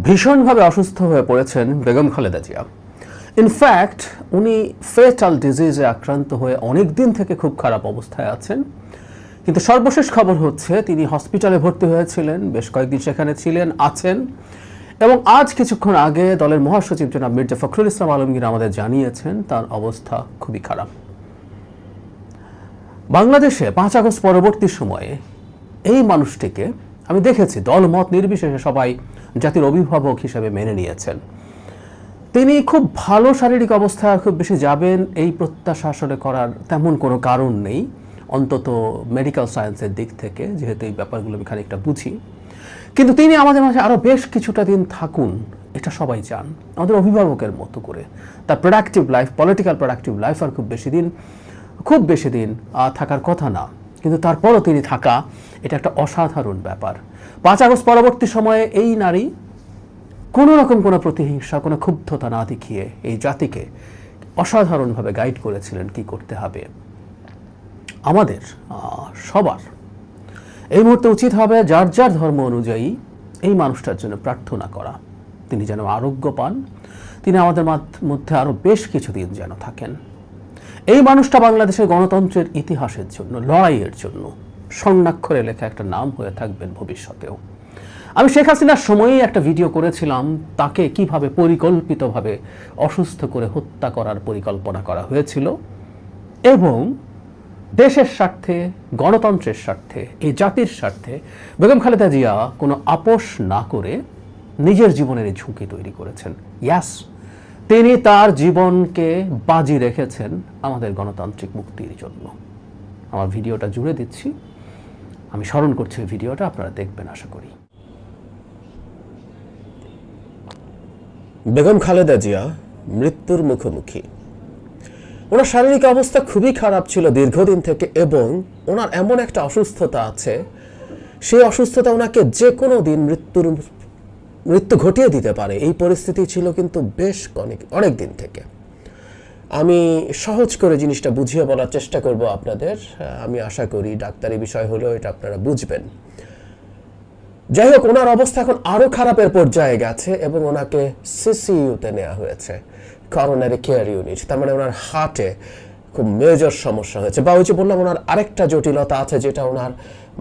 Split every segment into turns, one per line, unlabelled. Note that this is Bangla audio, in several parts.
ভীষণভাবে অসুস্থ হয়ে পড়েছেন বেগম খালেদা জিয়া। ইনফ্যাক্ট উনি ফেটাল ডিজিজে আক্রান্ত হয়ে অনেক দিন থেকে খুব খারাপ অবস্থায় আছেন। কিন্তু সর্বশেষ খবর হচ্ছে, তিনি হসপিটালে ভর্তি হয়েছিলেন, বেশ কয়েকদিন সেখানে ছিলেন, আছেন। এবং আজ কিছুক্ষণ আগে দলের মহাসচিব জনাব মির্জা ফখরুল ইসলাম আলমগীর আমাদের জানিয়েছেন, তার অবস্থা খুবই খারাপ। বাংলাদেশে পাঁচ আগস্ট পরবর্তী সময়ে এই মানুষটিকে, আমি দেখেছি, দলমত নির্বিশেষে সবাই জাতির অভিভাবক হিসেবে মেনে নিয়েছেন। তিনি খুব ভালো শারীরিক অবস্থায় খুব বেশি যাবেন, এই প্রত্যাশা আসলে করার তেমন কোনো কারণ নেই, অন্তত মেডিকেল সায়েন্সের দিক থেকে, যেহেতু এই ব্যাপারগুলো আমি খানিকটা বুঝি। কিন্তু তিনি আমাদের মাঝে আরও বেশ কিছুটা দিন থাকুন, এটা সবাই চান, আমাদের অভিভাবকের মতো করে। তার productive life political productive life আর খুব বেশি দিন, খুব বেশি দিন থাকার কথা না। কিন্তু তারপরও তিনি থাকা, এটা একটা অসাধারণ ব্যাপার। পাঁচ আগস্ট পরবর্তী সময়ে এই নারী কোনো রকম কোনো প্রতিহিংসা, কোনো ক্ষুব্ধতা না দেখিয়ে এই জাতিকে অসাধারণভাবে গাইড করেছিলেন কি করতে হবে। আমাদের সবার এই মুহূর্তে উচিত হবে যার যার ধর্ম অনুযায়ী এই মানুষটার জন্য প্রার্থনা করা। তিনি যেন আরোগ্য পান, তিনি আমাদের মধ্যে আরও বেশ কিছুদিন যেন থাকেন। এই মানুষটা বাংলাদেশের গণতন্ত্রের ইতিহাসের জন্য, লড়াইয়ের জন্য। স্বর্ণাক্ষরে লেখা একটা নাম হয়ে থাকবেন ভবিষ্যতেও। আমি শেখ হাসিনার সময়েই একটা ভিডিও করেছিলাম, তাকে কীভাবে পরিকল্পিতভাবে অসুস্থ করে হত্যা করার পরিকল্পনা করা হয়েছিল এবং দেশের স্বার্থে, গণতন্ত্রের স্বার্থে এই জাতির স্বার্থে বেগম খালেদা জিয়া কোনো আপোষ না করে নিজের জীবনের ঝুঁকি তৈরি করেছেন। ইয়াস তিনি তার জীবনকে বাজি রেখেছেন আমাদের গণতান্ত্রিক মুক্তির জন্য। আমার ভিডিওটা জুড়ে দিচ্ছি। আমি স্মরণ করছি ভিডিওটা, আপনারা দেখবেন, আশা করি।
বেগম খালেদা জিয়া মৃত্যুর মুখোমুখি। ওনার শারীরিক অবস্থা খুবই খারাপ ছিল দীর্ঘদিন থেকে এবং ওনার এমন একটা অসুস্থতা আছে, সেই অসুস্থতা ওনাকে যে কোনো দিন মৃত্যুর মৃত্যু ঘটিয়ে দিতে পারে। এই পরিস্থিতি ছিল কিন্তু বেশ অনেক অনেক দিন থেকে। আমি সহজ করে জিনিসটা বুঝিয়ে বলার চেষ্টা করব আপনাদের। আমি আশা করি ডাক্তারি বিষয় হলেও এটা আপনারা বুঝবেন। যাই হোক, ওনার অবস্থা এখন আরও খারাপের পর্যায়ে গেছে এবং ওনাকে সিসিইউতে নেওয়া হয়েছে করোনারি কেয়ার ইউনিট তার মানে ওনার হার্টে খুব মেজর সমস্যা হয়েছে বা ওই যে বললাম, ওনার আরেকটা জটিলতা আছে যেটা ওনার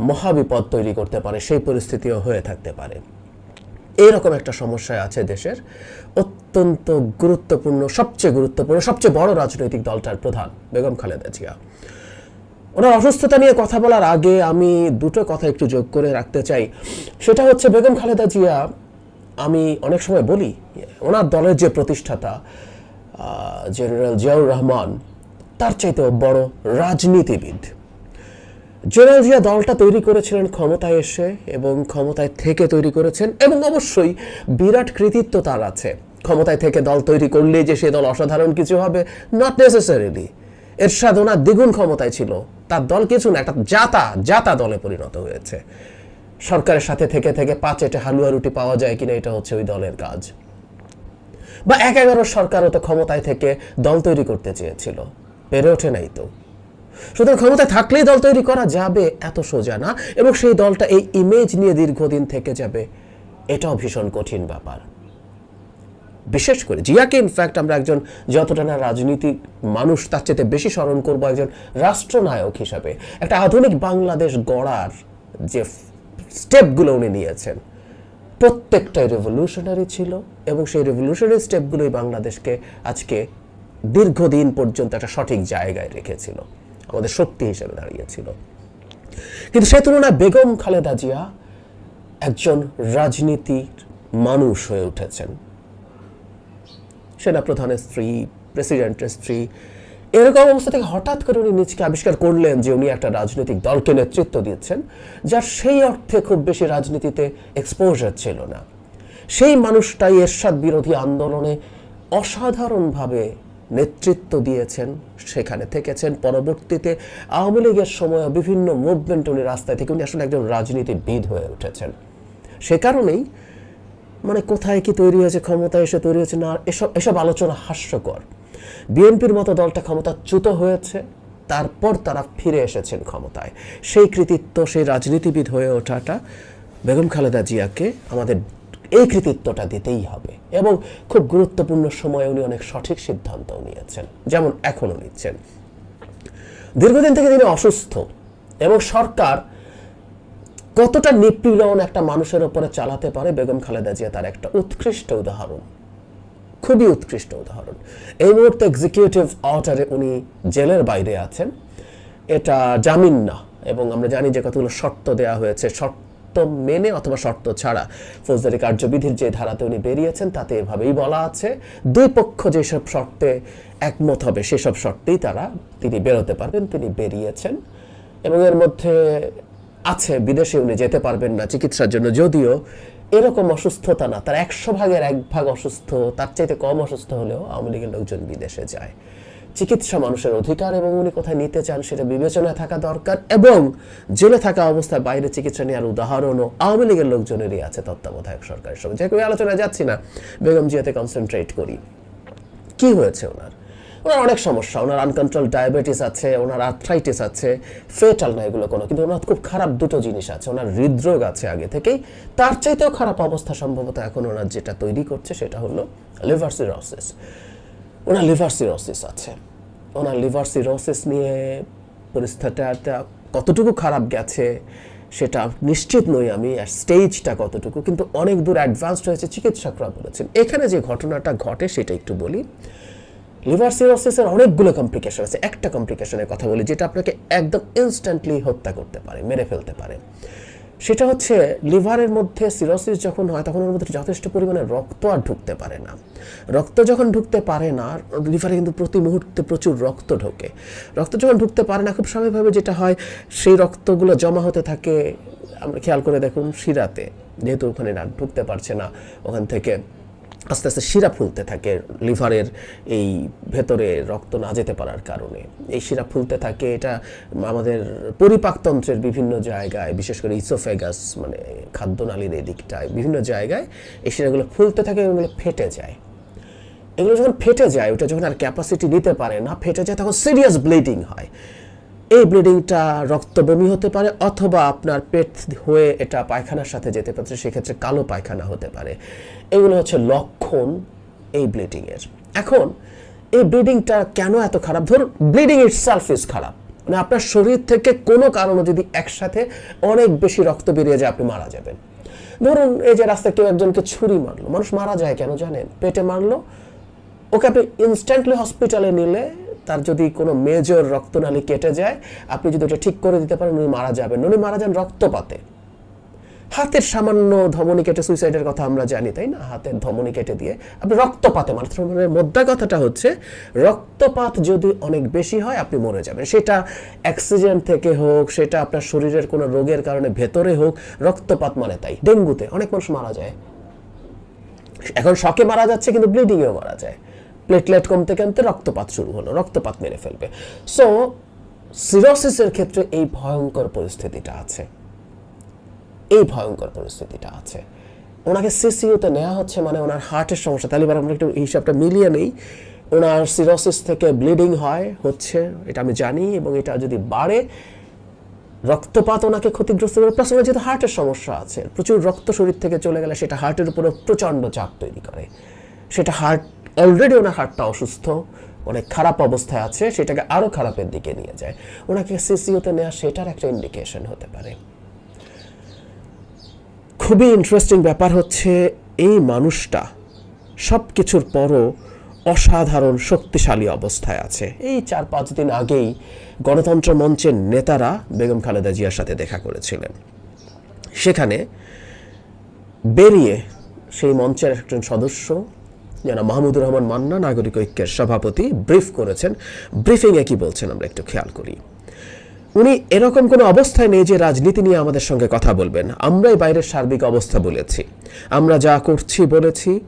মহাবিপদ তৈরি করতে পারে, সেই পরিস্থিতিও হয়ে থাকতে পারে। এইরকম একটা সমস্যায় আছে দেশের অত্যন্ত গুরুত্বপূর্ণ, সবচেয়ে গুরুত্বপূর্ণ, সবচেয়ে বড় রাজনৈতিক দলটার প্রধান বেগম খালেদা জিয়া। ওনার অসুস্থতা নিয়ে কথা বলার আগে আমি দুটো কথা একটু যোগ করে রাখতে চাই। সেটা হচ্ছে, বেগম খালেদা জিয়া, আমি অনেক সময় বলি, ওনার দলের যে প্রতিষ্ঠাতা জেনারেল জিয়াউর রহমান, তার চাইতেও বড় রাজনীতিবিদ। জেনারেল জিয়া দলটা তৈরি করেছিলেন ক্ষমতায় এসে এবং ক্ষমতায় থেকে তৈরি করেছেন এবং অবশ্যই বিরাট কৃতিত্ব তার আছে। ক্ষমতায় থেকে দল তৈরি করলে যে সে দল অসাধারণ কিছু হবে নট নেসেসারিলি এর সাধনা দ্বিগুণ ক্ষমতায় ছিল। তার দল কিছু না, একটা জাতা জাতা দলে পরিণত হয়েছে। সরকারের সাথে থেকে থেকে পাঁচ এটে হালুয়া রুটি পাওয়া যায় কিনা এটা হচ্ছে ওই দলের কাজ। বা এক এগারো সরকারও তো ক্ষমতায় থেকে দল তৈরি করতে চেয়েছিল। পেরে ওঠে নাই তো। সুতরাং ক্ষমতায় থাকলেই দল তৈরি করা যাবে এত সোজা না, এবং সেই দলটা এই ইমেজ নিয়ে দীর্ঘদিন থেকে যাবে। এটাও ভীষণ কঠিন ব্যাপার। বিশেষ করে জিয়াকে ইনফ্যাক্ট আমরা একজন যতটা না রাজনীতিক মানুষ, তার চেয়ে বেশি স্মরণ করব একজন রাষ্ট্রনায়ক হিসাবে। একটা আধুনিক বাংলাদেশ গড়ার যে স্টেপগুলো উনি নিয়েছেন, প্রত্যেকটাই রেভলিউশনারি ছিল, এবং সেই রেভলিউশনারি স্টেপগুলোই বাংলাদেশকে আজকে দীর্ঘদিন পর্যন্ত একটা সঠিক জায়গায় রেখেছিল। আমাদের শক্তি হিসেবে দাঁড়িয়েছিল। কিন্তু সে তুলনায় বেগম খালেদা জিয়া একজন রাজনীতির মানুষ হয়ে উঠেছেন। সেনাপ্রধানের স্ত্রী, প্রেসিডেন্টের স্ত্রী, এরকম অবস্থা থেকে হঠাৎ করে উনি নিজকে আবিষ্কার করলেন যে উনি একটা রাজনৈতিক দলকে নেতৃত্ব দিচ্ছেন, যার সেই অর্থে খুব বেশি রাজনীতিতে এক্সপোজার ছিল না। সেই মানুষটাই এরশাদ বিরোধী আন্দোলনে অসাধারণভাবে নেতৃত্ব দিয়েছেন, সেখানে থেকেছেন। পরবর্তীতে আওয়ামী লীগের সময় বিভিন্ন মুভমেন্ট উনি রাস্তায় থেকে উনি আসলে একজন রাজনীতিবিদ হয়ে উঠেছেন। সে কারণেই মানে কোথায় কি তৈরি হয়েছে, ক্ষমতায় এসে তৈরি হয়েছে না, এসব এসব আলোচনা হাস্যকর। বিএনপির মতো দলটা ক্ষমতাচ্যুত হয়েছে, তারপর তারা ফিরে এসেছেন ক্ষমতায়। সেই কৃতিত্ব, সেই রাজনীতিবিদ হয়ে ওঠাটা বেগম খালেদা জিয়াকে আমাদের এই কৃতিত্বটা দিতেই হবে এবং খুব গুরুত্বপূর্ণ সময়ে উনি অনেক সঠিক সিদ্ধান্তও নিয়েছেন, যেমন এখনও নিচ্ছেন। দীর্ঘদিন থেকে তিনি অসুস্থ এবং সরকার কতটা নিপীড়ন একটা মানুষের ওপরে চালাতে পারে, বেগম খালেদা জিয়া তার একটা উৎকৃষ্ট উদাহরণ। খুবই উৎকৃষ্ট উদাহরণ। এই মুহূর্তে এক্সিকিউটিভ অর্ডারে উনি জেলের বাইরে আছেন। এটা জামিন না এবং আমরা জানি যে কতগুলো শর্ত দেওয়া হয়েছে। শর্ত মেনে অথবা শর্ত ছাড়া। ফৌজদারি কার্যবিধির যে ধারাতে উনি বেরিয়েছেন, তাতে এভাবেই বলা আছে, দুই পক্ষ যেসব শর্তে একমত হবে, সেসব শর্তেই তারা তিনি বেরোতে পারবেন, তিনি বেরিয়েছেন। এবং এর মধ্যে আছে, বিদেশে উনি যেতে পারবেন না চিকিৎসার জন্য, যদিও এরকম অসুস্থতা না, তার একশো ভাগের এক ভাগ অসুস্থ, তার চাইতে কম অসুস্থ হলেও আওয়ামী লীগের লোকজন বিদেশে যায়। চিকিৎসা মানুষের অধিকার এবং উনি কোথায় নিতে চান সেটা বিবেচনায় থাকা দরকার এবং জেলে থাকা অবস্থায় বাইরে চিকিৎসা নেওয়ার উদাহরণও আওয়ামী লীগের লোকজনেরই আছে তত্ত্বাবধায়ক সরকারের সঙ্গে। যে কোনো আলোচনায় যাচ্ছি না। বেগম জিয়াতে কনসেন্ট্রেট করি। কি হয়েছে ওনার? ওনার অনেক সমস্যা। ওনার আনকন্ট্রোল ডায়াবেটিস আছে, ওনার আর্থ্রাইটিস আছে ফেটাল না এগুলো কোনো। কিন্তু ওনার খুব খারাপ দুটো জিনিস আছে। ওনার হৃদরোগ আছে আগে থেকেই। তার চাইতেও খারাপ অবস্থা সম্ভবত এখন ওনার যেটা তৈরি করছে সেটা হলো লিভার সিরোসিস ওনার লিভার সিরোসিস আছে। ওনার লিভার সিরোসিস নিয়ে পরিস্থিতিটা কতটুকু খারাপ গেছে, সেটা নিশ্চিত নই আমি, আর স্টেজটা কতটুকু, কিন্তু অনেক দূর অ্যাডভান্সড হয়েছে, চিকিৎসকরা বলেছেন। এখানে যে ঘটনাটা ঘটে, সেটা একটু বলি। লিভার সিরোসিসের অনেকগুলো কমপ্লিকেশন আছে। একটা কমপ্লিকেশনের কথা বলি, যেটা আপনাকে একদম ইনস্ট্যান্টলি হত্যা করতে পারে, মেরে ফেলতে পারে। সেটা হচ্ছে লিভারের মধ্যে সিরোসিস যখন হয়, তখন ওর মধ্যে যথেষ্ট পরিমাণে রক্ত আর ঢুকতে পারে না। রক্ত যখন ঢুকতে পারে না, লিভারে কিন্তু প্রতি মুহূর্তে প্রচুর রক্ত ঢোকে। রক্ত যখন ঢুকতে পারে না, খুব স্বাভাবিকভাবে যেটা হয়, সেই রক্তগুলো জমা হতে থাকে। আমরা খেয়াল করে দেখুন শিরাতে, যেহেতু ওখানে ঢুকতে পারছে না ওখান থেকে। আস্তে আস্তে শিরা ফুলতে থাকে, লিভারের এই ভেতরে রক্ত না যেতে পারার কারণে। এই শিরা ফুলতে থাকে, এটা আমাদের পরিপাকতন্ত্রের বিভিন্ন জায়গায়, বিশেষ করে ইসোফেগাস মানে খাদ্যনালীর এই দিকটায়, বিভিন্ন জায়গায় এই শিরাগুলো ফুলতে থাকে, এগুলো ফেটে যায়। এগুলো যখন ফেটে যায়, ওটা যখন আর ক্যাপাসিটি নিতে পারে না, ফেটে যায়, তখন সিরিয়াস ব্লিডিং হয়। এই ব্লিডিংটা রক্ত বমি হতে পারে অথবা আপনার পেট হয়ে এটা পায়খানার সাথে যেতে পারে সেক্ষেত্রে কালো পায়খানা হতে পারে। এগুলো হচ্ছে লক্ষণ এই ব্লিডিংয়ের এখন, এই ব্লিডিংটা কেন এত খারাপ? ধরুন ব্লিডিং ইটসেলফ ইজ খারাপ। মানে আপনার শরীর থেকে কোনো কারণে যদি একসাথে অনেক বেশি রক্ত বেরিয়ে যায়, আপনি মারা যাবেন। ধরুন, এই যে রাস্তায় কেউ একজনকে ছুরি মারলো, মানুষ মারা যায় কেন জানেন? পেটে মারলো, ওকে আপনি ইনস্ট্যান্টলি হসপিটালে নিলে তার যদি কোনো মেজর রক্তনালী কেটে যায়, আপনি যদি ওটা ঠিক করে দিতে পারেন, উনি মারা যাবেন। উনি মারা যান রক্তপাতে। হাতের সামান্য ধমনী কেটে সুইসাইডের কথা আমরা জানি, তাই না? হাতের ধমনী কেটে দিয়ে আপনি রক্তপাতে মানে মোদ্দা কথাটা হচ্ছে, রক্তপাত যদি অনেক বেশি হয়, আপনি মরে যাবেন। সেটা অ্যাক্সিডেন্ট থেকে হোক, সেটা আপনার শরীরের কোনো রোগের কারণে ভেতরে হোক, রক্তপাত মানে তাই। ডেঙ্গুতে অনেক মানুষ মারা যায়। এখন শকে মারা যাচ্ছে, কিন্তু ব্লিডিংয়েও মারা যায়। প্লেটলেট কমতে কমতে রক্তপাত শুরু হলো, রক্তপাত মেরে ফেলবে। সো সিরোসিসের ক্ষেত্রে এই ভয়ঙ্কর পরিস্থিতিটা আছে। এই ভয়ঙ্কর পরিস্থিতিটা আছে। ওনাকে সিসিউতে নেওয়া হচ্ছে মানে ওনার হার্টের সমস্যা। তাহলে এবার আমরা একটু হিসাবটা মিলিয়ে নেই। ওনার সিরোসিস থেকে ব্লিডিং হয়, হচ্ছে, এটা আমি জানি, এবং এটা যদি বাড়ে, রক্তপাত ওনাকে ক্ষতিগ্রস্ত করে। প্লাস ওনার যেহেতু হার্টের সমস্যা আছে, প্রচুর রক্ত শরীর থেকে চলে গেলে সেটা হার্টের উপরে প্রচণ্ড চাপ তৈরি করে। সেটা হার্ট অলরেডি ওনার হার্টটা অসুস্থ, অনেক খারাপ অবস্থায় আছে, সেটাকে আরও খারাপের দিকে নিয়ে যায়। ওনাকে সিসিওতে নেওয়া সেটার একটা ইন্ডিকেশন হতে পারে। খুবই ইন্টারেস্টিং ব্যাপার হচ্ছে, এই মানুষটা সব কিছুর পরও অসাধারণ, শক্তিশালী অবস্থায় আছে। এই চার পাঁচ দিন আগেই গণতন্ত্র মঞ্চের নেতারা বেগম খালেদা জিয়ার সাথে দেখা করেছিলেন। সেখানে বেরিয়ে সেই মঞ্চের একজন সদস্য যেন মাহমুদুর রহমান মান্না, নাগরিক ঐক্যের সভাপতি, ব্রিফ করেছেন। ব্রিফিংয়ে কি বলছেন আমরা একটু খেয়াল করি। উনি এরকম কোনো অবস্থায় নেই যে রাজনীতি নিয়ে আমাদের সঙ্গে কথা বলবেন। আমরাই বাইরের সার্বিক অবস্থা বলেছি। আমরা যা করছি বলেছি।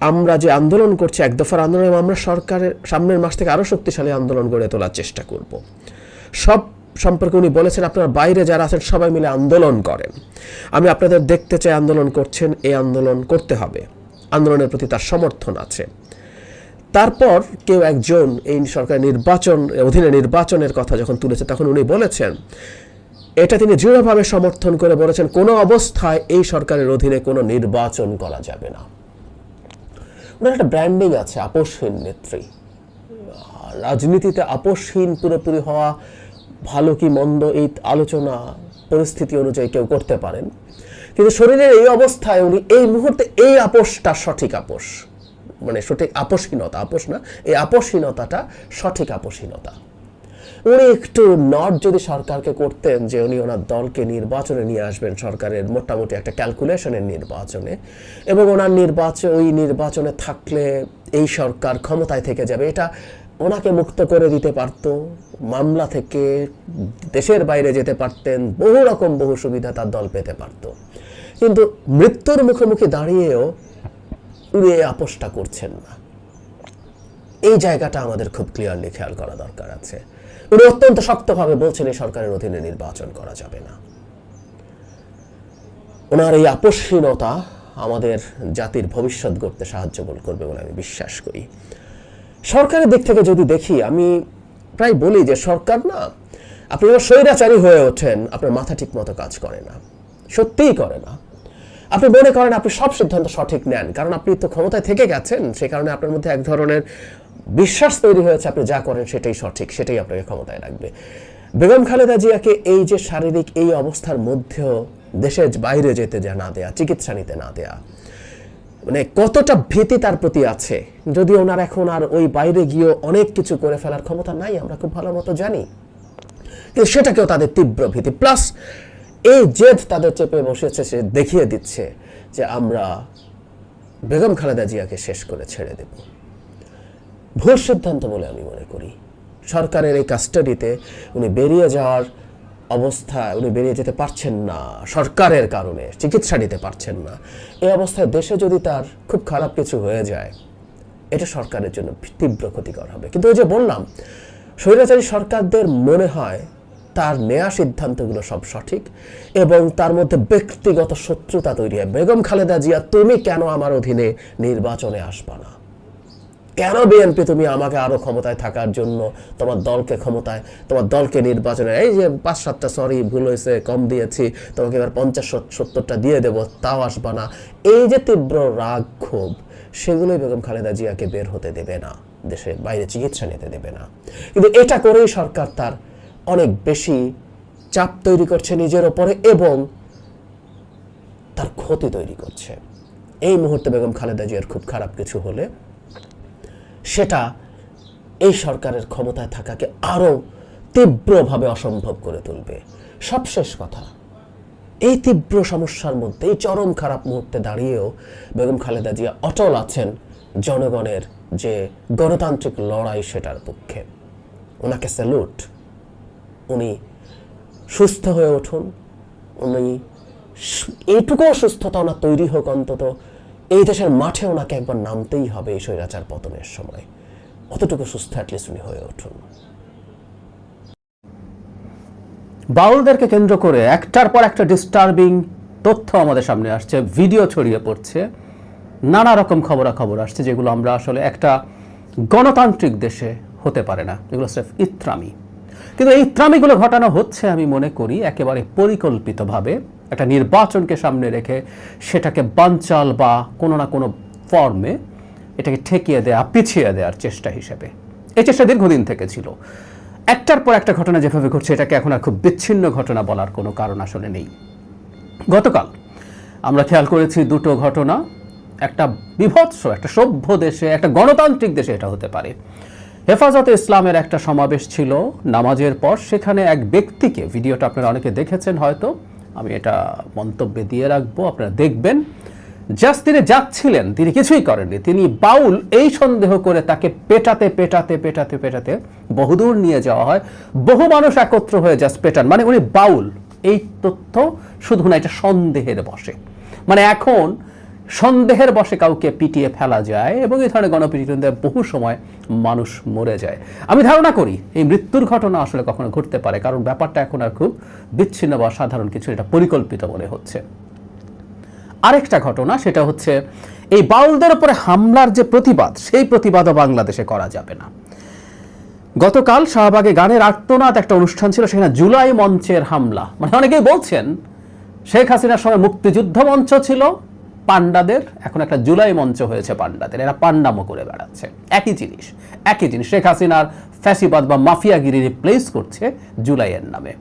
আমরা যে আন্দোলন করছি, এক দফার আন্দোলন আমরা সরকারের সামনের মাস থেকে আরও শক্তিশালী আন্দোলন গড়ে তোলার চেষ্টা করব। সব সম্পর্কে উনি বলেছেন, আপনারা বাইরে যারা আছেন, সবাই মিলে আন্দোলন করেন। আমি আপনাদের দেখতে চাই আন্দোলন করছেন, এই আন্দোলন করতে হবে। আন্দোলনের প্রতি তার সমর্থন আছে। তারপর কেউ একজন এই সরকার নির্বাচন, অধীনে নির্বাচনের কথা যখন তুলেছে, তখন উনি বলেছেন, এটা তিনি দৃঢ়ভাবে সমর্থন করে বলেছেন, কোনো অবস্থায় এই সরকারের অধীনে কোনো নির্বাচন করা যাবে না। ওনার একটা ব্র্যান্ডিং আছে, আপোষহীন নেত্রী। রাজনীতিতে আপোষহীন, পুরোপুরি হওয়া, ভালো কি মন্দ এই আলোচনা, পরিস্থিতি অনুযায়ী কেউ করতে পারেন। কিন্তু শরীরের এই অবস্থায় উনি এই মুহূর্তে এই আপোষটা সঠিক আপোষ। মানে সঠিক আপোষহীনতা, আপোষ না, এই আপোষহীনতাটা সঠিক আপোষহীনতা। উনি একটু নট যদি সরকারকে করতেন যে উনি ওনার দলকে নির্বাচনে নিয়ে আসবেন সরকারের মোটামুটি একটা ক্যালকুলেশনের নির্বাচনে, এবং ওনার নির্বাচন, ওই নির্বাচনে থাকলে এই সরকার ক্ষমতায় থেকে যাবে, এটা ওনাকে মুক্ত করে দিতে পারত, মামলা থেকে দেশের বাইরে যেতে পারতেন, বহু রকম বহু সুবিধা তার দল পেতে পারত। কিন্তু মৃত্যুর মুখোমুখি দাঁড়িয়েও এই আপোষটা করছেন না। এই জায়গাটা আমাদের খুব ক্লিয়ারলি খেয়াল করা দরকার আছে। উনি অত্যন্ত শক্তভাবে বলছেন, এই সরকারের অধীনে নির্বাচন করা যাবে না। ওনার এই আপসহীনতা আমাদের জাতির ভবিষ্যৎ গড়তে সাহায্য করবে বলে আমি বিশ্বাস করি। সরকারের দিক থেকে যদি দেখি, আমি প্রায় বলি যে সরকার না, আপনি যখন স্বৈরাচারী হয়ে ওঠেন, আপনার মাথা ঠিক মতো কাজ করে না, সত্যিই করে না। আপনি মনে করেন আপনি সব সিদ্ধান্ত সঠিক নেন, কারণ আপনি তো ক্ষমতায় থেকে গেছেন সেই কারণে আপনার মধ্যে এক ধরনের বিশ্বাস তৈরি হয়েছে আপনি যা করেন সেটাই সঠিক, সেটাই আপনাকে ক্ষমতায় রাখবে। বেগম খালেদা জিয়াকে এই যে শারীরিক এই অবস্থার মধ্যেও দেশের বাইরে যেতে যা না দেয়া, চিকিৎসা নিতে না দেয়া মানে কতটা ভীতি তার প্রতি আছে যদি ওনার এখন আর ওই বাইরে গিয়ে অনেক কিছু করে ফেলার ক্ষমতা নাই, আমরা খুব ভালো মতো জানি। কিন্তু সেটাকেও তাদের তীব্র ভীতি, প্লাস এই জেদ তাদের চেপে বসেছে, সে দেখিয়ে দিচ্ছে যে আমরা বেগম খালেদা জিয়াকে শেষ করে ছেড়ে দেব। ভুল সিদ্ধান্ত বলে আমি মনে করি। সরকারের এই কাস্টাডিতে উনি বেরিয়ে যাওয়ার অবস্থা, উনি বেরিয়ে যেতে পারছেন না। সরকারের কারণে চিকিৎসা নিতে পারছেন না। এই অবস্থায় দেশে যদি তার খুব খারাপ কিছু হয়ে যায়, এটা সরকারের জন্য তীব্র ক্ষতিকর হবে। কিন্তু ওই যে বললাম, স্বৈরাচারী সরকারদের মনে হয় তার নেয়া সিদ্ধান্তগুলো সব সঠিক এবং তার মধ্যে ব্যক্তিগত শত্রুতা তৈরি হয়। বেগম খালেদা জিয়া, তুমি কেন আমার অধীনে নির্বাচনে আসবা না? কেন বিএনপি তুমি আমাকে আরও ক্ষমতায় থাকার জন্য তোমার দলকে ক্ষমতায়, তোমার দলকে নির্বাচনে, এই যে পাঁচ সাতটা সরি ভুল হয়েছে, কম দিয়েছি, তোমাকে এবার পঞ্চাশ সত্তরটা দিয়ে দেবো, তাও আসবা না। এই যে তীব্র রাগ ক্ষোভ, সেগুলোই বেগম খালেদা জিয়াকে বের হতে দেবে না, দেশের বাইরে চিকিৎসা নিতে দেবে না। কিন্তু এটা করেই সরকার তার অনেক বেশি চাপ তৈরি করছে নিজের ওপরে এবং তার ক্ষতি তৈরি করছে। এই মুহূর্তে বেগম খালেদা জিয়ার খুব খারাপ কিছু হলে সেটা এই সরকারের ক্ষমতায় থাকাকে আরও তীব্রভাবে অসম্ভব করে তুলবে। সবশেষ কথা, এই তীব্র সমস্যার মধ্যে, এই চরম খারাপ মুহূর্তে দাঁড়িয়েও বেগম খালেদা জিয়া অটল আছেন জনগণের যে গণতান্ত্রিক লড়াই সেটার পক্ষে। ওনাকে স্যালুট। উনি সুস্থ হয়ে উঠুন। উনি সু- এইটুকুও সুস্থতা ওনার তৈরি হোক অন্তত। এই দেশের মাঠে ওনাকে একবার নামতেই হবে এই স্বৈরাচার পতনের সময়। অতটুকু সুস্থ অ্যাটলিস্ট উনি হয়ে উঠুন।
বাউলদেরকে কেন্দ্র করে একটার পর একটা ডিস্টার্বিং তথ্য আমাদের সামনে আসছে ভিডিও ছড়িয়ে পড়ছে। নানা রকম খবরাখবর আসছে যেগুলো আমরা আসলে একটা গণতান্ত্রিক দেশে হতে পারে না। এগুলো স্রেফ ইত্রামি। কিন্তু এই ইত্রামিগুলো ঘটানো হচ্ছে, আমি মনে করি, একেবারে পরিকল্পিতভাবে। একটা নির্বাচনকে সামনে রেখে সেটাকে বানচাল বা কোনো না কোনো ফর্মে এটাকে ঠেকিয়ে দেয়া, পিছিয়ে দেওয়ার চেষ্টা হিসেবে। এই চেষ্টা দীর্ঘদিন থেকে ছিল। একটার পর একটা ঘটনা যেভাবে ঘটছে, এটাকে এখন আর খুব বিচ্ছিন্ন ঘটনা বলার কোনো কারণ আসলে নেই। গতকাল আমরা খেয়াল করেছি দুটো ঘটনা, একটা বিভৎস, একটা সভ্য দেশে, একটা গণতান্ত্রিক দেশে এটা হতে পারে। হেফাজতে ইসলামের একটা সমাবেশ ছিল নামাজের পর। সেখানে এক ব্যক্তিকে, ভিডিওটা আপনারা অনেকে দেখেছেন হয়তো, আমি এটা মন্তব্যে দিয়ে রাখব, আপনারা দেখবেন। জাস্ট তিনি যাচ্ছিলেন, তিনি কিছুই করেননি। তিনি বাউল এই সন্দেহ করে তাকে পেটাতে পেটাতে পেটাতে পেটাতে বহুদূর নিয়ে যাওয়া হয়। বহু মানুষ একত্র হয়ে জাস্ট পেটান। মানে উনি বাউল। এই তথ্য শুধু না, এটা সন্দেহের বসে মানে এখন সন্দেহের বসে কাউকে পিটিয়ে ফেলা যায় এবং এই ধরনের গণপিটুনিতে বহু সময় মানুষ মরে যায়। আমি ধারণা করি এই মৃত্যুর ঘটনা আসলে কখনো ঘটতে পারে, কারণ ব্যাপারটা এখন আর খুব বিচ্ছিন্ন বা সাধারণ কিছু এটা পরিকল্পিত মনে হচ্ছে। আরেকটা ঘটনা, সেটা হচ্ছে এই বাউলদের উপরে হামলার যে প্রতিবাদ, সেই প্রতিবাদও বাংলাদেশে করা যাবে না। গতকাল শাহবাগে গানের আর্তনাদ একটা অনুষ্ঠান ছিল, সেখানে জুলাই মঞ্চের হামলা। মানে অনেকেই বলছেন শেখ হাসিনার সময় মুক্তিযুদ্ধ মঞ্চ ছিল পান্ডাদের, এখন একটা জুলাই মঞ্চ হয়েছে পান্ডাদের, এরা পান্ডামো করে বেড়াচ্ছে। একই জিনিস একই জিনিস, শেখ হাসিনার ফ্যাসিবাদ বা মাফিয়াগিরি রিপ্লেস করছে জুলাইয়ের নামে।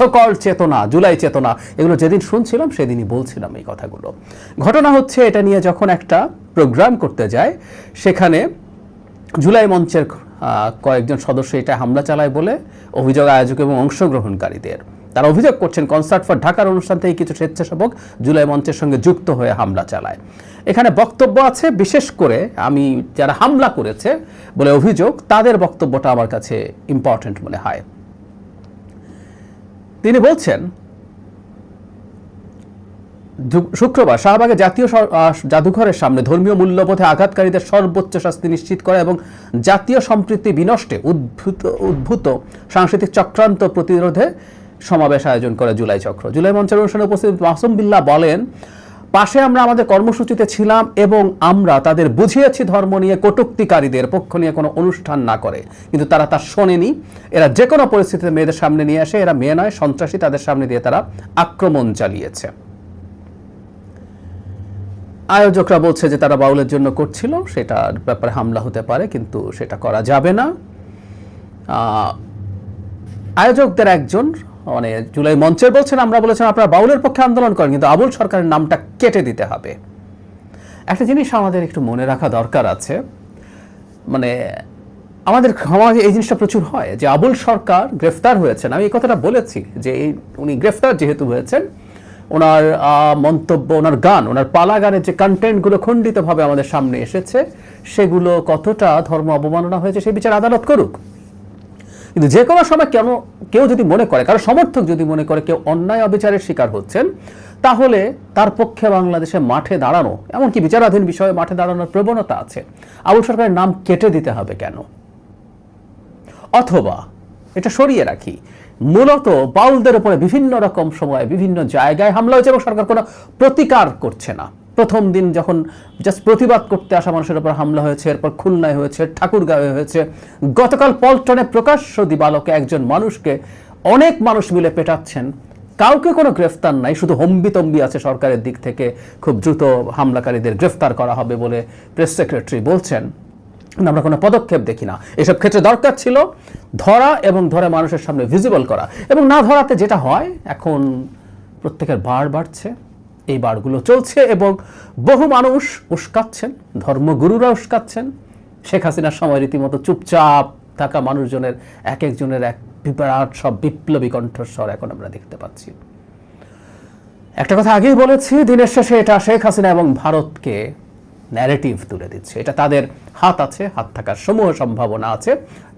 সকল চেতনা, জুলাই চেতনা, এগুলো যেদিন শুনছিলাম সেদিনই বলছিলাম এই কথাগুলো। ঘটনা হচ্ছে, এটা নিয়ে যখন একটা প্রোগ্রাম করতে যায়, সেখানে জুলাই মঞ্চের কয়েকজন সদস্য এটা হামলা চালায় বলে অভিযোগ আয়োজক এবং অংশগ্রহণকারীদের। তারা অভিযোগ করছেন, কনসার্ট ফর ঢাকার অনুষ্ঠান থেকে কিছু স্বেচ্ছাসেবক জুলাই মঞ্চের সঙ্গে যুক্ত হয়ে হামলা চালায়। এখানে বক্তব্য আছে, বিশেষ করে আমি যারা হামলা করেছে বলে অভিযোগ, তাদের বক্তব্যটা আমার কাছে ইম্পর্ট্যান্ট মনে হয়। তিনি বলছেন শুক্রবার শাহবাগে জাতীয় জাদুঘরের সামনে ধর্মীয় মূল্যবোধে আঘাতকারীদের সর্বোচ্চ শাস্তি নিশ্চিত করা এবং জাতীয় সম্প্রীতি বিনষ্টে উদ্ভূত উদ্ভূত সাংস্কৃতিক চক্রান্ত প্রতিরোধে সমাবেশ আয়োজন করে জুলাই চক্র। জুলাই মঞ্চের অনুষ্ঠানে উপস্থিত মাসুম বিল্লাহ বলেন, পাশে আমরা আমাদের কর্মসূচিতে ছিলাম এবং আমরা তাদের বুঝিয়েছি ধর্ম নিয়ে, কটুক্তিকারীদের পক্ষ নিয়ে কোনো অনুষ্ঠান না করে। কিন্তু তারা তা শোনেনি। এরা যে কোনো পরিস্থিতিতে মেয়েদের সামনে নিয়ে আসে। এরা মেয়ে নয়, সন্ত্রাসী। তাদের সামনে দিয়ে তারা আক্রমণ চালিয়েছে। আয়োজকরা বলছে যে তারা বাউলের জন্য করছিল। সেটার ব্যাপারে হামলা হতে পারে, কিন্তু সেটা করা যাবে না। আয়োজকদের একজন মানে জুলাই মঞ্চের বলছেন, আমরা বলেছেন আপনারা বাউলের পক্ষে আন্দোলন করেন, কিন্তু আবুল সরকারের নামটা কেটে দিতে হবে। একটা জিনিস আমাদের একটু মনে রাখা দরকার আছে। মানে আমাদের সমাজে এই জিনিসটা প্রচুর হয় যে আবুল সরকার গ্রেফতার হয়েছেন। আমি এই কথাটা বলেছি যে উনি গ্রেফতার যেহেতু হয়েছেন, ওনার মন্তব্য, ওনার গান, ওনার পালা গানের যে কন্টেন্টগুলো খণ্ডিতভাবে আমাদের সামনে এসেছে, সেগুলো কতটা ধর্ম অবমাননা হয়েছে সেই বিচার আদালত করুক। কিন্তু যে কোনো সময় কেন কেউ যদি মনে করে, কারও সমর্থক যদি মনে করে কেউ অন্যায় অবিচারের শিকার হচ্ছেন, তাহলে তার পক্ষে বাংলাদেশে মাঠে দাঁড়ানো, এমনকি বিচারাধীন বিষয়ে মাঠে দাঁড়ানোর প্রবণতা আছে। আবুল সরকারের নাম কেটে দিতে হবে কেন? অথবা এটা সরিয়ে রাখি, মূলত বাউলদের উপরে বিভিন্ন রকম সময়ে বিভিন্ন জায়গায় হামলা হয়েছে এবং সরকার কোনো প্রতিকার করছে না। প্রথম দিন যখন জাস্ট প্রতিবাদ করতে আসা মানুষের উপর হামলা হয়েছে, এরপর খুলনায় হয়েছে, ঠাকুরগাঁওয়ে হয়েছে, গতকাল পল্টনে প্রকাশ্য দিবালোকে একজন মানুষকে অনেক মানুষ মিলে পেটাচ্ছেন। কাউকে কোনো গ্রেফতার নাই, শুধু হম্বিতম্বি আছে সরকারের দিক থেকে। খুব দ্রুত হামলাকারীদের গ্রেফতার করা হবে বলে প্রেস সেক্রেটারি বলছেন। আমরা কোনো পদক্ষেপ দেখি না। এসব ক্ষেত্রে দরকার ছিল ধরা এবং ধরে মানুষের সামনে ভিজিবল করা। এবং না ধরাতে যেটা হয়, এখন প্রত্যেকের বার বাড়ছে। এই বারগুলো চলছে এবং বহু মানুষ উস্কাচ্ছেন, ধর্মগুরুরা উস্কাচ্ছেন। শেখ হাসিনার সময় রীতিমতো চুপচাপ থাকা মানুষজনের এক একজনের এক বিরাট সব বিপ্লবী কণ্ঠস্বর এখন আমরা দেখতে পাচ্ছি। একটা কথা আগেই বলেছি, দিনের শেষে এটা শেখ হাসিনা এবং ভারতকে ন্যারেটিভ তুলে দিচ্ছে। এটা তাদের হাত আছে, হাত থাকার সমূহ সম্ভাবনা আছে,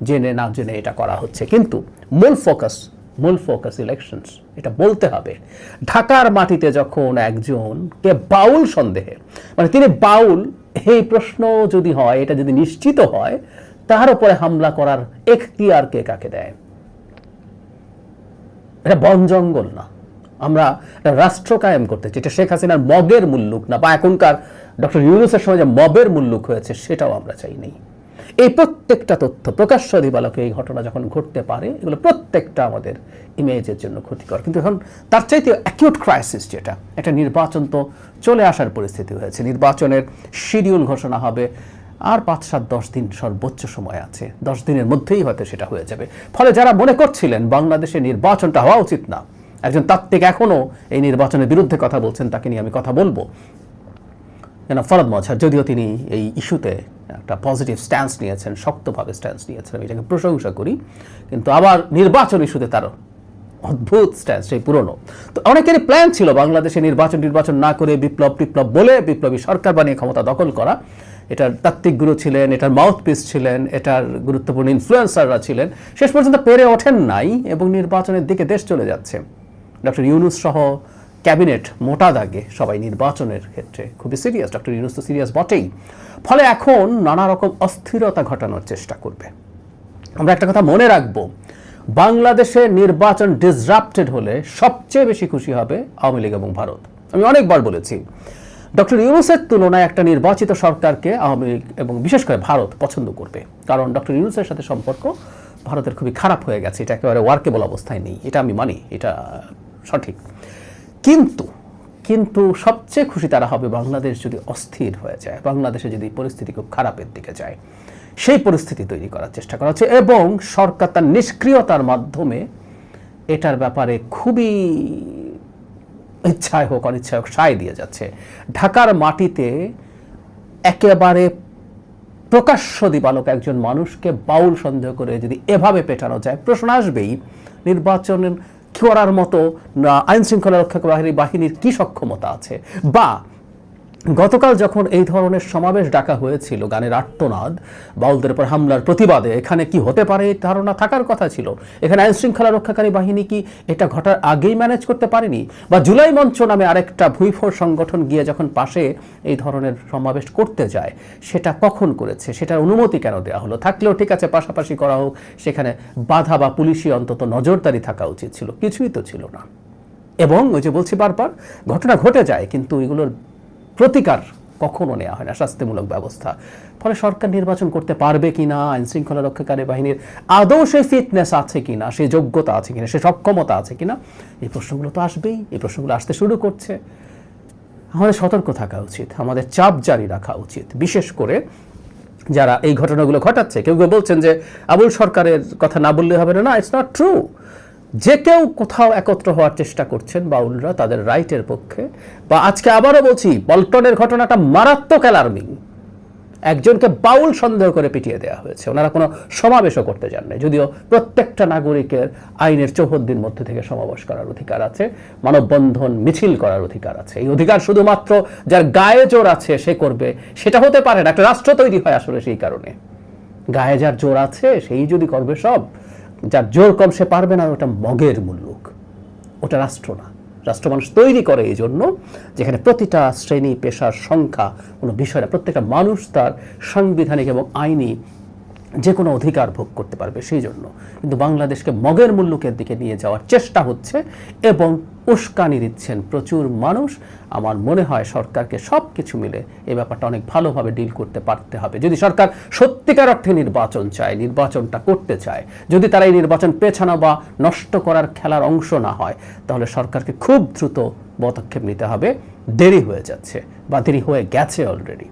জেনে না জেনে এটা করা হচ্ছে। কিন্তু মূল ফোকাস মূল ফোকাস ইলেকশনস এটা বলতে হবে। ঢাকার মাটিতে যখন একজনকে বাউল সন্দেহে মানে তিনি বাউল, এই প্রশ্ন যদি হয়, এটা যদি নিশ্চিত হয় তার উপরে হামলা করার এখতিয়ার কে কাকে দেয়? এটা বন জঙ্গল না। আমরা রাষ্ট্র কায়েম করতে চাই, এটা শেখ হাসিনার মগের মুল্লুক না, বা এখনকার ডক্টর ইউনুসের সময় যে মবের মুল্লুক হয়েছে, সেটাও আমরা চাই নেই। এই প্রত্যেকটা তথ্য প্রকাশ্য দিবালকে এই ঘটনা যখন ঘটতে পারে, এগুলো প্রত্যেকটা আমাদের ইমেজের জন্য ক্ষতিকর। কিন্তু এখন তার চাইতে অ্যাকিউট ক্রাইসিস যেটা, একটা নির্বাচন তো চলে আসার পরিস্থিতি হয়েছে। নির্বাচনের শিডিউল ঘোষণা হবে, আর পাঁচ সাত দশ দিন সর্বোচ্চ সময় আছে। দশ দিনের মধ্যেই হয়তো সেটা হয়ে যাবে। ফলে যারা মনে করছিলেন বাংলাদেশে নির্বাচনটা হওয়া উচিত না, একজন তাত্ত্বিক এখনও এই নির্বাচনের বিরুদ্ধে কথা বলছেন, তাকে নিয়ে আমি কথা বলব। যেন ফরদ মজহার, যদিও তিনি এই ইস্যুতে একটা পজিটিভ স্ট্যান্স নিয়েছেন, শক্তভাবে স্ট্যান্স নিয়েছেন, আমি এটাকে প্রশংসা করি। কিন্তু আবার নির্বাচন ইস্যুতে তার অদ্ভুত স্ট্যান্স সেই পুরনো। তো অনেকেরই প্ল্যান ছিল বাংলাদেশে নির্বাচন নির্বাচন না করে বিপ্লব টিপ্লব বলে বিপ্লবী সরকার বানিয়ে ক্ষমতা দখল করা। এটার তাত্ত্বিক গুরু ছিলেন, এটার মাউথ পিস ছিলেন, এটার গুরুত্বপূর্ণ ইনফ্লুয়েন্সাররা ছিলেন। শেষ পর্যন্ত পেরে ওঠেন নাই এবং নির্বাচনের দিকে দেশ চলে যাচ্ছে। ডক্টর ইউনুস সহ ক্যাবিনেট মোটা দাগে সবাই নির্বাচনের ক্ষেত্রে। খুবই সিরিয়াস ডক্টর ইউনুস তো সিরিয়াস বটেই। ফলে এখন নানা রকম অস্থিরতা ঘটানোর চেষ্টা করবে। আমরা একটা কথা মনে রাখব, বাংলাদেশে নির্বাচন ডিসরাপ্টেড হলে সবচেয়ে বেশি খুশি হবে আওয়ামী লীগ এবং ভারত। আমি অনেকবার বলেছি ডক্টর ইউনুসের তুলনায় একটা নির্বাচিত সরকারকে আওয়ামী লীগ এবং বিশেষ করে ভারত পছন্দ করবে। কারণ ডক্টর ইউনুসের সাথে সম্পর্ক ভারতের খুবই খারাপ হয়ে গেছে। এটা একেবারে ওয়ার্কেবল অবস্থায় নেই। এটা আমি মানি, এটা সঠিক। কিন্তু কিন্তু সবচেয়ে খুশি তারা হবে বাংলাদেশ যদি অস্থির হয়ে যায়, বাংলাদেশে যদি পরিস্থিতি খুব খারাপের দিকে যায়। সেই পরিস্থিতি তৈরি করার চেষ্টা করা হচ্ছে এবং সরকার তার নিষ্ক্রিয়তার মাধ্যমে এটার ব্যাপারে খুবই ইচ্ছায় হোক, অনিচ্ছায় হোক সায় দিয়ে যাচ্ছে। ঢাকার মাটিতে একেবারে প্রকাশ্য দিবালক একজন মানুষকে বাউল সন্দেহ করে যদি এভাবে পেটানো যায়, প্রশ্ন আসবেই, নির্বাচনের করার মতো আইন শৃঙ্খলা রক্ষাকারী বাহিনীর কি সক্ষমতা আছে? বা গতকাল যখন এই ধরনের সমাবেশ ডাকা হয়েছিল গানের আর্তনাদ, বাউলদের উপর হামলার প্রতিবাদে, এখানে কি হতে পারে ধারণা থাকার কথা ছিল। এখানে আইন শৃঙ্খলা রক্ষাকারী বাহিনী কি এটা ঘটার আগেই ম্যানেজ করতে পারেনি? বা জুলাই মঞ্চ নামে আরেকটা ভুইফোর সংগঠন গিয়ে যখন পাশে এই ধরনের সমাবেশ করতে যায়, সেটা কখন করেছে? সেটার অনুমতি কেন দেওয়া হলো? থাকলেও ঠিক আছে, পাশাপাশি করা হোক, সেখানে বাধা বা পুলিশি অন্তত নজরদারি থাকা উচিত ছিল। কিছুই তো ছিল না। এবং ওই যে বলছি বারবার, ঘটনা ঘটে যায়, কিন্তু এগুলোর প্রতিকার কখনো নেওয়া হয় না, শাস্তিমূলক ব্যবস্থা। ফলে সরকার নির্বাচন করতে পারবে কিনা, আইন শৃঙ্খলা রক্ষাকারী বাহিনীর আদৌ সেই ফিটনেস আছে কিনা সেই যোগ্যতা আছে কিনা সেই সক্ষমতা আছে কিনা, এই প্রশ্নগুলো তো আসবেই। এই প্রশ্নগুলো আসতে শুরু করছে। আমাদের সতর্ক থাকা উচিত, আমাদের চাপ জারি রাখা উচিত। বিশেষ করে যারা এই ঘটনাগুলো ঘটাচ্ছে, কেউ কেউ বলছেন যে আবুল সরকারের কথা না বললে হবে না না ইটস নট ট্রু যে কেউ কোথাও একত্র হওয়ার চেষ্টা করছেন বাউলরা তাদের রাইটের পক্ষে। বা আজকে আবারও বলছি, পল্টনের ঘটনাটা মারাত্মক অ্যালার্মিং একজনকে বাউল সন্দেহ করে পিটিয়ে দেওয়া হয়েছে। ওনারা কোনো সমাবেশও করতে যান নাই যদিও প্রত্যেকটা নাগরিকের আইনের চৌহদ্দির মধ্যে থেকে সমাবেশ করার অধিকার আছে, মানববন্ধন মিছিল করার অধিকার আছে। এই অধিকার শুধুমাত্র যার গায়ে জোর আছে সে করবে, সেটা হতে পারে না। একটা রাষ্ট্র তৈরি হয় আসলে সেই কারণে। গায়ে যার জোর আছে, সেই যদি করবে সব। যার জোর কম সে পারবে না, ওটা মগের মুল্লুক ওটা রাষ্ট্র না। রাষ্ট্র মানুষ তৈরি করে এই জন্য যেখানে প্রতিটা শ্রেণি, পেশার সংখ্যা, কোনো বিষয় না, প্রত্যেকটা মানুষ তার সাংবিধানিক এবং আইনি যে কোনো অধিকার ভোগ করতে পারবে, সেই জন্য। কিন্তু বাংলাদেশকে মগের মুল্লুকের দিকে নিয়ে যাওয়ার চেষ্টা হচ্ছে এবং উস্কানি দিচ্ছেন প্রচুর মানুষ। আমার মনে হয় সরকারকে সব কিছু মিলে এই ব্যাপারটা অনেক ভালোভাবে ডিল করতে পারতে হবে। যদি সরকার সত্যিকার অর্থে নির্বাচন চায়, নির্বাচনটা করতে চায়, যদি তারা এই নির্বাচন পেছানো বা নষ্ট করার খেলার অংশ না হয়, তাহলে সরকারকে খুব দ্রুত পদক্ষেপ নিতে হবে। দেরি হয়ে যাচ্ছে বা দেরি হয়ে গেছে অলরেডি